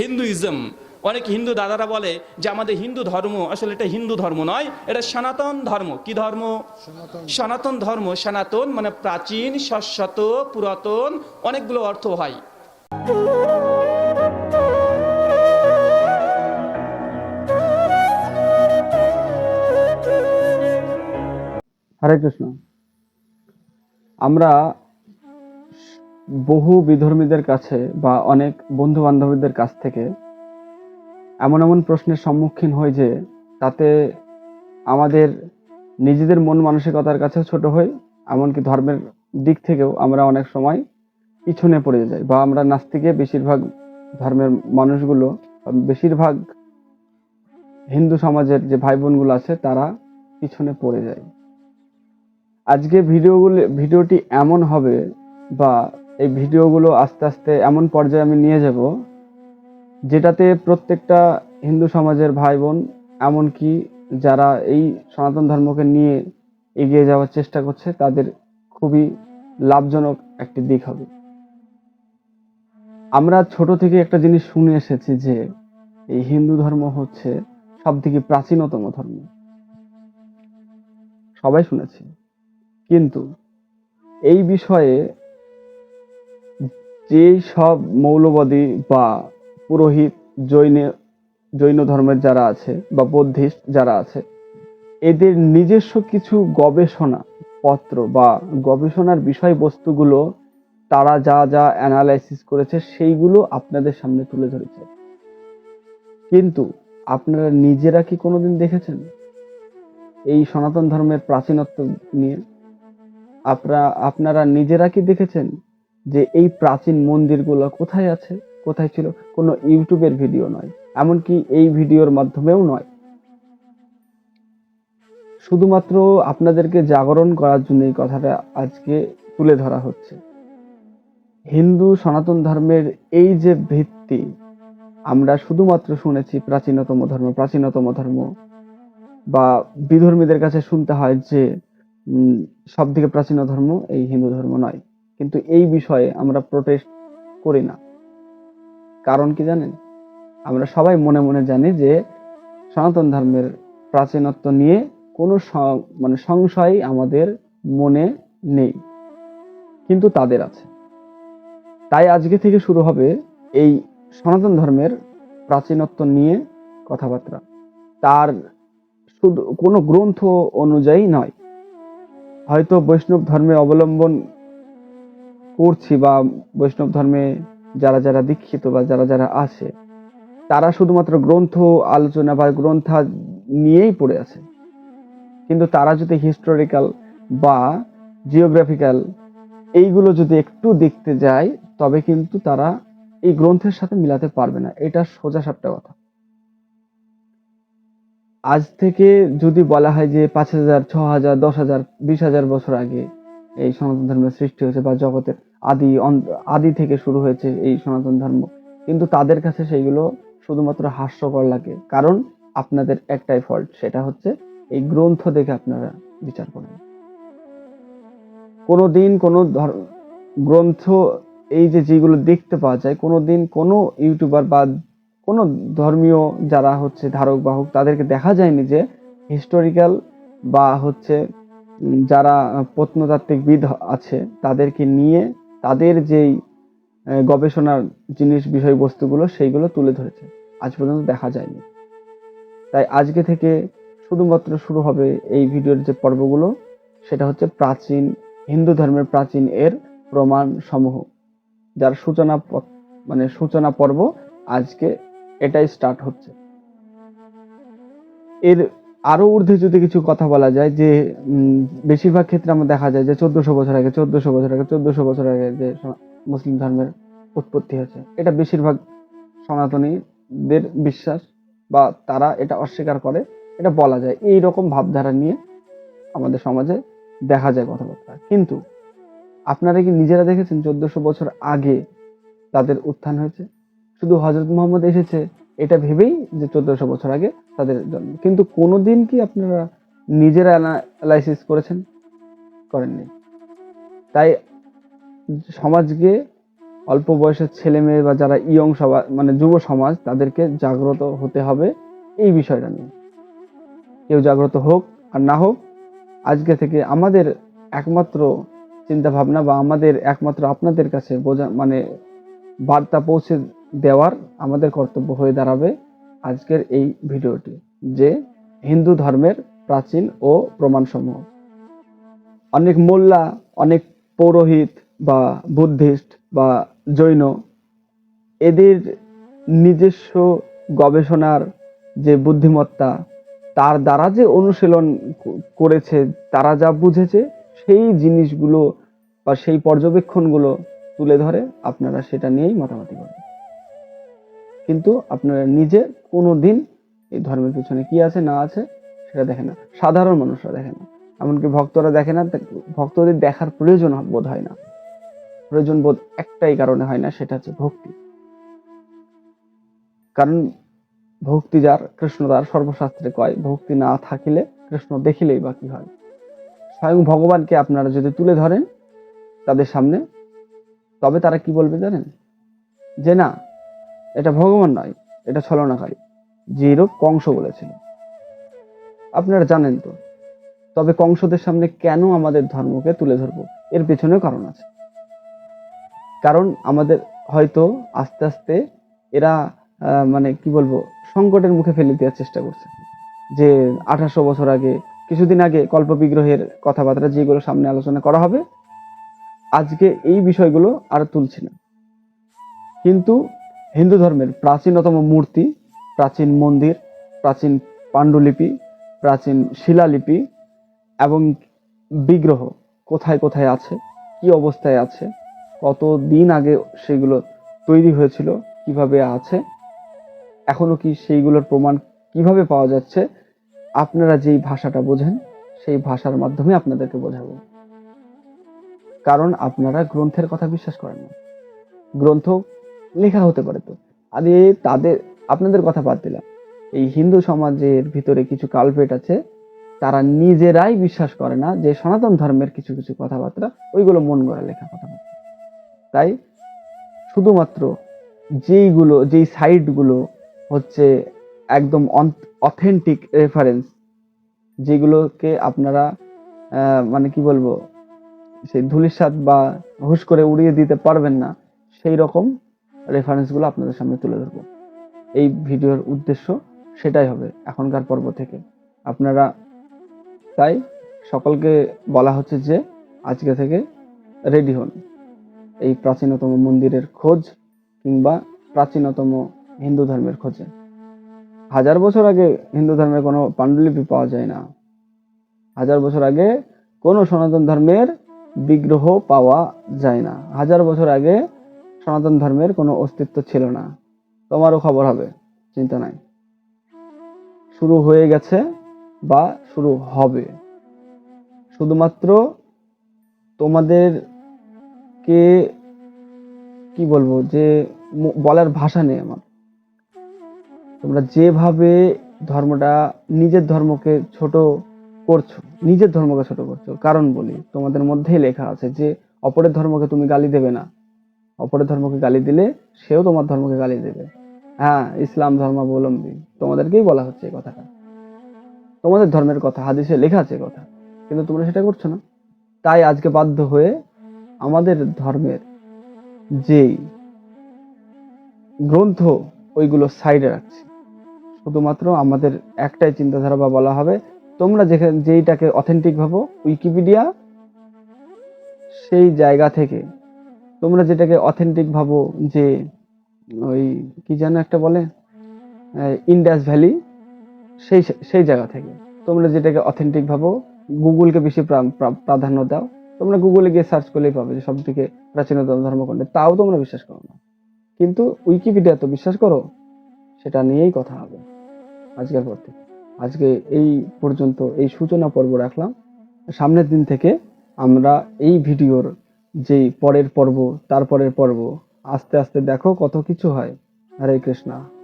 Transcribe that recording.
Hinduism. অনেক হিন্দু দাদারা বলে যে আমাদের হিন্দু ধর্ম আসলে এটা হিন্দু ধর্ম নয় এটা সনাতন ধর্ম। কি ধর্ম? সনাতন। ধর্ম সনাতন মানে প্রাচীন শাশ্বত পুরাতন অনেকগুলো অর্থ হয়। হরে কৃষ্ণ। আমরা বহু বিধর্মীদের কাছে বা অনেক বন্ধু বান্ধবীদের কাছ থেকে এমন এমন প্রশ্নের সম্মুখীন হই যে তাতে আমাদের নিজেদের মন মানসিকতার কাছেও ছোট হই, এমনকি ধর্মের দিক থেকেও আমরা অনেক সময় পিছনে পড়ে যাই বা আমরা নাস্তিকে বেশিরভাগ ধর্মের মানুষগুলো, বেশিরভাগ হিন্দু সমাজের যে ভাই বোনগুলো আছে তারা পিছনে পড়ে যায়। আজকে ভিডিওগুলো, ভিডিওটি এমন হবে বা এই ভিডিওগুলো আস্তে আস্তে এমন পর্যায়ে আমি নিয়ে যাব, যেটাতে প্রত্যেকটা হিন্দু সমাজের ভাই বোন এমনকি যারা এই সনাতন ধর্মকে নিয়ে এগিয়ে যাওয়ার চেষ্টা করছে, তাদের খুবই লাভজনক একটি দিক হবে। আমরা ছোট থেকে একটা জিনিস শুনে এসেছি যে, এই হিন্দু ধর্ম হচ্ছে সব থেকে প্রাচীনতম ধর্ম। সবাই শুনেছি। কিন্তু এই বিষয়ে যে সব মৌলবাদী বা পুরোহিত জৈন জৈন ধর্মের যারা আছে বা বৌদ্ধিস্ট যারা আছে, এদের নিজস্ব কিছু গবেষণা পত্র বা গবেষণার বিষয়বস্তুগুলো তারা যা যা অ্যানালাইসিস করেছে সেইগুলো আপনাদের সামনে তুলে ধরেছে। কিন্তু আপনারা নিজেরা কি কোনোদিন দেখেছেন? এই সনাতন ধর্মের প্রাচীনত্ব নিয়ে? আপনারা আপনারা নিজেরা কি দেখেছেন? যে এই প্রাচীন মন্দিরগুলো কোথায় আছে, কোথায় ছিল, কোনো ইউটিউবের ভিডিও নয়, এমনকি এই ভিডিওর মাধ্যমেও নয়। শুধুমাত্র আপনাদেরকে জাগরণ করার জন্য এই কথাটা আজকে তুলে ধরা হচ্ছে। হিন্দু সনাতন ধর্মের এই যে ভিত্তি, আমরা শুধুমাত্র শুনেছি প্রাচীনতম ধর্ম প্রাচীনতম ধর্ম, বা বিধর্মীদের কাছে শুনতে হয় যে সব থেকে প্রাচীন ধর্ম এই হিন্দু ধর্ম নয়। কিন্তু এই বিষয়ে আমরা প্রোটেস্ট করি না। কারণ কি জানেন? আমরা সবাই মনে মনে জানি যে সনাতন ধর্মের প্রাচীনত্ব নিয়ে কোনো মানে সংশয় আমাদের মনে নেই, কিন্তু তাদের আছে। তাই আজকে থেকে শুরু হবে এই সনাতন ধর্মের প্রাচীনত্ব নিয়ে কথাবার্তা। তার শুধু কোনো গ্রন্থ অনুযায়ী নয়, হয়তো বৈষ্ণব ধর্মে অবলম্বন করছি বা বৈষ্ণব ধর্মে যারা যারা দীক্ষিত বা যারা যারা আছে, তারা শুধুমাত্র গ্রন্থ, আলোচনা বা গ্রন্থ নিয়েই পড়ে আছে। কিন্তু তারা যদি হিস্টোরিক্যাল বা জিওগ্রাফিক্যাল এইগুলো যদি একটু দেখতে যায়, তবে কিন্তু তারা এই গ্রন্থের সাথে মিলাতে পারবে না। এটা সোজা সাপটা কথা। আজ থেকে যদি বলা হয় যে পাঁচ হাজার, ছ হাজার, দশ হাজার, বিশ হাজার বছর আগে এই সনাতন ধর্মের সৃষ্টি হয়েছে বা জগতের আদি আদি থেকে শুরু হয়েছে এই সনাতন ধর্ম। কিন্তু তাদের কাছে সেইগুলো শুধুমাত্র হাস্যকর লাগে। কারণ আপনাদের একটাই ফল্ট সেটা হচ্ছে এই গ্রন্থ দেখে আপনারা বিচার করেন কোনোদিন কোনো ধর- গ্রন্থ, এই যে যেগুলো দেখতে পাওয়া যায়, কোনোদিন কোনো ইউটিউবার বা কোনো ধর্মীয় যারা হচ্ছে ধারক বাহক তাদেরকে দেখা যায়নি যে হিস্টোরিক্যাল বা হচ্ছে যারা প্রত্নতাত্ত্বিকবিদ আছে তাদেরকে নিয়ে তাদের যেই গবেষণার জিনিস বিষয়বস্তুগুলো সেইগুলো তুলে ধরেছে। আজ পর্যন্ত দেখা যায়নি। তাই আজকে থেকে শুধুমাত্র শুরু হবে এই ভিডিওর যে পর্বগুলো, সেটা হচ্ছে প্রাচীন, হিন্দু ধর্মের প্রাচীন এর প্রমাণ সমূহ, যার সূচনা মানে সূচনা পর্ব আজকে এটাই স্টার্ট হচ্ছে। এর আরও ঊর্ধ্বে যদি কিছু কথা বলা যায় যে বেশিরভাগ ক্ষেত্রে আমরা দেখা যায় যে চোদ্দশো বছর আগে, চোদ্দশো বছর আগে, চোদ্দশো বছর আগে যে মুসলিম ধর্মের উৎপত্তি হয়েছে, এটা বেশিরভাগ সনাতনীদের বিশ্বাস বা তারা এটা অস্বীকার করে। এটা বলা যায়। এই রকম ভাবধারা নিয়ে আমাদের সমাজে দেখা যায় কথাবার্তা। কিন্তু আপনারা কি নিজেরা দেখেছেন চোদ্দশো বছর আগে তাদের উত্থান হয়েছে? শুধু হজরত মোহাম্মদ এসেছে, এটা ভেবেই যে চোদ্দশো বছর আগে তাদের জন্ম কিন্তু কোনোদিন কি আপনারা নিজেরা অ্যানালাইসিস করেছেন? করেননি। তাই সমাজকে অল্প বয়সের ছেলে মেয়ে বা যারা ইয়ং সমাজ মানে যুব সমাজ, তাদেরকে জাগ্রত হতে হবে এই বিষয়টা নিয়ে। কেউ জাগ্রত হোক আর না হোক, আজকে থেকে আমাদের একমাত্র চিন্তা ভাবনা বা আমাদের একমাত্র আপনাদের কাছে বোঝা মানে বার্তা পৌঁছে দেওয়ার আমাদের কর্তব্য হয়ে দাঁড়াবে। আজকের এই ভিডিওটি, যে হিন্দু ধর্মের প্রাচীন ও প্রমাণসমূহ। অনেক মোল্লা, অনেক পৌরোহিত বা বুদ্ধিস্ট বা জৈন, এদের নিজস্ব গবেষণার যে বুদ্ধিমত্তা, তার দ্বারা যে অনুশীলন করেছে, তারা যা বুঝেছে, সেই জিনিসগুলো বা সেই পর্যবেক্ষণগুলো তুলে ধরে আপনারা সেটা নিয়েই মাতামাতি করেন কিন্তু আপনারা নিজে কোনো দিন এই ধর্মের পিছনে কি আছে, না আছে, সেটা দেখে না। সাধারণ মানুষরা দেখে না। এমনকি ভক্তরা দেখে না ভক্তদের দেখার প্রয়োজন বোধ হয় না। প্রয়োজন বোধ একটাই কারণে হয় না, সেটা হচ্ছে ভক্তি। কারণ ভক্তি যার, কৃষ্ণ তার সর্বশাস্ত্রে কয়, ভক্তি না থাকিলে কৃষ্ণ দেখিলেই বা কি হয়। স্বয়ং ভগবানকে আপনারা যদি তুলে ধরেন তাদের সামনে, তবে তারা কি বলবে জানেন? যে না এটা ভগবান নয়, এটা ছলনাকারী। যেরূপ কংস বলেছিল। আপনারা জানেন তো, তবে কংসদের সামনে কেন আমাদের ধর্মকে তুলে ধরবো? এর পেছনেও কারণ আছে। কারণ আমাদের হয়তো আস্তে আস্তে এরা মানে কি বলব, সংকটের মুখে ফেলে দেওয়ার চেষ্টা করছে। যে আঠারোশো বছর আগে, কিছুদিন আগে কল্প বিগ্রহের কথাবার্তা যেগুলো সামনে আলোচনা করা হবে, আজকে এই বিষয়গুলো আর তুলছি না। কিন্তু হিন্দু ধর্মের প্রাচীনতম মূর্তি, প্রাচীন মন্দির, প্রাচীন পাণ্ডুলিপি, প্রাচীন শিলালিপি এবং বিগ্রহ কোথায় কোথায় আছে, কি অবস্থায় আছে কত দিন আগে সেগুলো তৈরি হয়েছিল, কীভাবে আছে, এখনও কি সেইগুলোর প্রমাণ কীভাবে পাওয়া যাচ্ছে, আপনারা যেই ভাষাটা বোঝেন সেই ভাষার মাধ্যমে আপনাদেরকে বোঝাবো। কারণ আপনারা গ্রন্থের কথা বিশ্বাস করেন না। গ্রন্থ লেখা হতে পারে তো। আরে তাদের, আপনাদের কথা বাদ দিলাম। এই হিন্দু সমাজের ভিতরে কিছু কালপেট আছে, তারা নিজেরাই বিশ্বাস করে না যে সনাতন ধর্মের কিছু কিছু কথাবার্তা, ওইগুলো মন গড়া লেখা কথাবার্তা। তাই শুধুমাত্র যেইগুলো, যেই সাইটগুলো হচ্ছে একদম অথেন্টিক রেফারেন্স যেগুলোকে আপনারা মানে কি বলব, সেই ধুলিসাৎ বা হুশ করে উড়িয়ে দিতে পারবেন না, সেই রকম রেফারেন্সগুলো আপনাদের সামনে তুলে ধরবো। এই ভিডিওর উদ্দেশ্য সেটাই হবে এখনকার পর্ব থেকে। আপনারা তাই সকলকে বলা হচ্ছে যে আজকে থেকে রেডি হন। এই প্রাচীনতম মন্দিরের খোঁজ কিংবা প্রাচীনতম হিন্দু ধর্মের খোঁজে। হাজার বছর আগে হিন্দু ধর্মের কোনো পাণ্ডুলিপি পাওয়া যায় না। হাজার বছর আগে কোনো সনাতন ধর্মের বিগ্রহ পাওয়া যায় না। হাজার বছর আগে সনাতন ধর্মের কোনো অস্তিত্ব ছিল না। তোমারও খবর হবে, চিন্তা নাই। শুরু হয়ে গেছে বা শুরু হবে। শুধুমাত্র তোমাদেরকে কি বলব, যে বলার ভাষা নেই আমার। তোমরা যেভাবে ধর্মটা, নিজের ধর্মকে ছোট করছ, নিজের ধর্মকে ছোট করছ, কারণ বলি, তোমাদের মধ্যেই লেখা আছে যে, অপরের ধর্মকে তুমি গালি দেবে না। অপরের ধর্মকে গালি দিলে সেও তোমার ধর্মকে গালি দেবে। হ্যাঁ ইসলাম ধর্মাবলম্বী। তোমাদেরকেই বলা হচ্ছে এই কথাটা। তোমাদের ধর্মের কথা, হাদিসে লেখা আছে কথা। কিন্তু তোমরা সেটা করছ না। তাই আজকে বাধ্য হয়ে আমাদের ধর্মের যেই গ্রন্থ, ওইগুলো সাইডে রাখছি। শুধুমাত্র আমাদের একটাই চিন্তাধারা বা বলা হবে, তোমরা যেখানে, যেইটাকে অথেন্টিক ভাবো উইকিপিডিয়া সেই জায়গা থেকে তোমরা যেটাকে অথেন্টিক ভাবো যে ওই কি যেন একটা বলে ইন্ডাস ভ্যালি সেই সেই জায়গা থেকে। তোমরা যেটাকে অথেন্টিক ভাবো গুগলকে বেশি প্রা- প্রা- প্রাধান্য দাও। তোমরা গুগলে গিয়ে সার্চ করলেই পাবে যে সব থেকে প্রাচীনতম ধর্ম কোনটা তাও তোমরা বিশ্বাস করো না। কিন্তু উইকিপিডিয়া তো বিশ্বাস করো, সেটা নিয়েই কথা হবে আজকের পর থেকে। আজকে এই পর্যন্ত এই সূচনা পর্ব রাখলাম। সামনের দিন থেকে আমরা এই ভিডিওর যেই পরের পর্ব তারপরের পর্ব আস্তে আস্তে দেখো কত কিছু হয়। হরে কৃষ্ণা।